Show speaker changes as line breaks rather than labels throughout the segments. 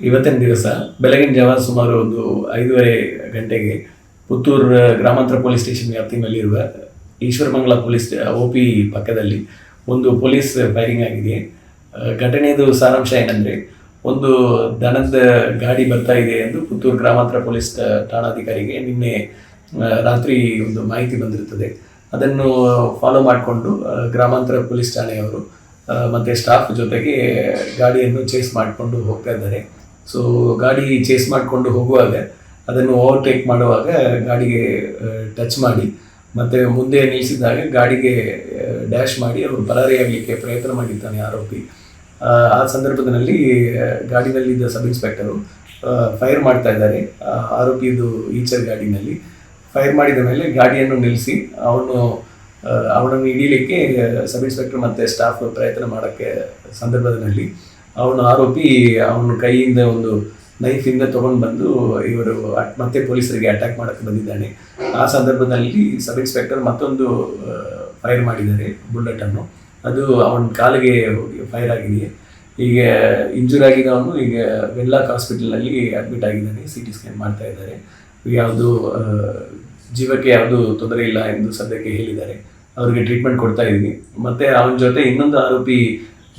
ಇವತ್ತಿನ ದಿವಸ ಬೆಳಗಿನ ಜಾವ ಸುಮಾರು ಒಂದು ಐದೂವರೆ ಗಂಟೆಗೆ ಪುತ್ತೂರು ಗ್ರಾಮಾಂತರ ಪೊಲೀಸ್ ಸ್ಟೇಷನ್ ವ್ಯಾಪ್ತಿನಲ್ಲಿರುವ ಈಶ್ವರಮಂಗಲ ಪೊಲೀಸ್ ಒ ಪಿ ಪಕ್ಕದಲ್ಲಿ ಒಂದು ಪೊಲೀಸ್ ಫೈರಿಂಗ್ ಆಗಿದೆ. ಘಟನೆಯದು ಸಾರಾಂಶ ಏನಂದರೆ ಒಂದು ದನದ ಗಾಡಿ ಬರ್ತಾ ಇದೆ ಎಂದು ಪುತ್ತೂರು ಗ್ರಾಮಾಂತರ ಪೊಲೀಸ್ ಠಾಣಾಧಿಕಾರಿಗೆ ನಿನ್ನೆ ರಾತ್ರಿ ಒಂದು ಮಾಹಿತಿ ಬಂದಿರುತ್ತದೆ. ಅದನ್ನು ಫಾಲೋ ಮಾಡಿಕೊಂಡು ಗ್ರಾಮಾಂತರ ಪೊಲೀಸ್ ಠಾಣೆಯವರು ಮತ್ತೆ ಸ್ಟಾಫ್ ಜೊತೆಗೆ ಗಾಡಿಯನ್ನು ಚೇಸ್ ಮಾಡಿಕೊಂಡು ಹೋಗ್ತಾ ಇದ್ದಾರೆ. ಸೊ ಗಾಡಿ ಚೇಸ್ ಮಾಡಿಕೊಂಡು ಹೋಗುವಾಗ ಅದನ್ನು ಓವರ್ಟೇಕ್ ಮಾಡುವಾಗ ಗಾಡಿಗೆ ಟಚ್ ಮಾಡಿ ಮತ್ತೆ ಮುಂದೆ ನಿಲ್ಲಿಸಿದಾಗ ಗಾಡಿಗೆ ಡ್ಯಾಶ್ ಮಾಡಿ ಅವರು ಪರಾರಿಯಾಗಲಿಕ್ಕೆ ಪ್ರಯತ್ನ ಮಾಡಿದ್ದಾನೆ ಆರೋಪಿ. ಆ, ಸಂದರ್ಭದಲ್ಲಿ ಗಾಡಿನಲ್ಲಿದ್ದ ಸಬ್ ಇನ್ಸ್ಪೆಕ್ಟರು ಫೈರ್ ಮಾಡ್ತಾ ಇದ್ದಾರೆ. ಆರೋಪಿದು ಈಚರ್ ಗಾಡಿನಲ್ಲಿ. ಫೈರ್ ಮಾಡಿದ ಮೇಲೆ ಗಾಡಿಯನ್ನು ನಿಲ್ಲಿಸಿ ಅವನು ಅವನನ್ನು ಹಿಡೀಲಿಕ್ಕೆ ಸಬ್ ಇನ್ಸ್ಪೆಕ್ಟರ್ ಮತ್ತು ಸ್ಟಾಫ್ ಪ್ರಯತ್ನ ಮಾಡೋಕ್ಕೆ ಸಂದರ್ಭದಲ್ಲಿ ಅವನು ಆರೋಪಿ ಅವನ ಕೈಯಿಂದ ಒಂದು ನೈಫಿಂದ ತೊಗೊಂಡು ಬಂದು ಇವರು ಮತ್ತೆ ಪೊಲೀಸರಿಗೆ ಅಟ್ಯಾಕ್ ಮಾಡಕ್ಕೆ ಬಂದಿದ್ದಾನೆ. ಆ ಸಂದರ್ಭದಲ್ಲಿ ಸಬ್ ಇನ್ಸ್ಪೆಕ್ಟರ್ ಮತ್ತೊಂದು ಫೈರ್ ಮಾಡಿದ್ದಾರೆ ಬುಲೆಟನ್ನು ಅದು ಅವನ ಕಾಲಿಗೆ ಫೈರ್ ಆಗಿದೆ. ಈಗ ಇಂಜೂರ್ ಆಗಿದ್ದವನು ಈಗ ವೆನ್ಲಾಕ್ ಹಾಸ್ಪಿಟಲ್ನಲ್ಲಿ ಅಡ್ಮಿಟ್ ಆಗಿದ್ದಾನೆ ಸಿ ಟಿ ಸ್ಕ್ಯಾನ್ ಮಾಡ್ತಾ ಇದ್ದಾರೆ. ಯಾವುದು ಜೀವಕ್ಕೆ ಯಾವುದು ತೊಂದರೆ ಇಲ್ಲ ಎಂದು ಸದ್ಯಕ್ಕೆ ಹೇಳಿದ್ದಾರೆ. ಅವರಿಗೆ ಟ್ರೀಟ್ಮೆಂಟ್ ಕೊಡ್ತಾ ಇದ್ದೀನಿ. ಮತ್ತು ಅವನ ಜೊತೆ ಇನ್ನೊಂದು ಆರೋಪಿ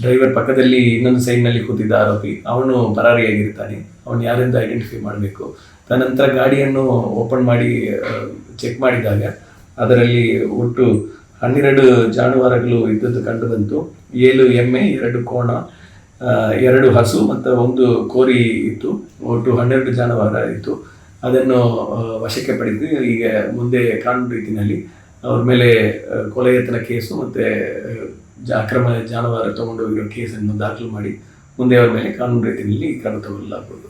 ಡ್ರೈವರ್ ಪಕ್ಕದಲ್ಲಿ ಇನ್ನೊಂದು ಸೈಡ್ನಲ್ಲಿ ಕೂತಿದ್ದ ಆರೋಪಿ, ಅವನು ಪರಾರಿಯಾಗಿರ್ತಾನೆ. ಅವನು ಯಾರಿಂದ ಐಡೆಂಟಿಫೈ ಮಾಡಬೇಕು? ತನಂತರ ಗಾಡಿಯನ್ನು ಓಪನ್ ಮಾಡಿ ಚೆಕ್ ಮಾಡಿದಾಗ ಅದರಲ್ಲಿ ಒಟ್ಟು ಹನ್ನೆರಡು ಜಾನುವಾರುಗಳು ಇದ್ದದ್ದು ಕಂಡು ಬಂತು ಏಳು ಎಮ್ಮೆ, ಎರಡು ಕೋಣ ಎರಡು ಹಸು ಮತ್ತು ಒಂದು ಕೋರಿ ಇತ್ತು. ಒಟ್ಟು ಹನ್ನೆರಡು ಜಾನುವಾರು ಇತ್ತು. ಅದನ್ನು ವಶಕ್ಕೆ ಪಡೆದು ಈಗ ಮುಂದೆ ಕಾನೂನು ರೀತಿಯಲ್ಲಿ ಅವ್ರ ಮೇಲೆ ಕೊಲೆ ಯತ್ನ ಕೇಸು ಮತ್ತು ಅಕ್ರಮ ಜಾನುವಾರು ತಗೊಂಡೋಗಿರೋ ಕೇಸನ್ನು ದಾಖಲು ಮಾಡಿ ಮುಂದೆ ಅವ್ರ ಮೇಲೆ ಕಾನೂನು ರೀತಿಯಲ್ಲಿ ಕ್ರಮ ತಗೊಳ್ಳಲಾಗುವುದು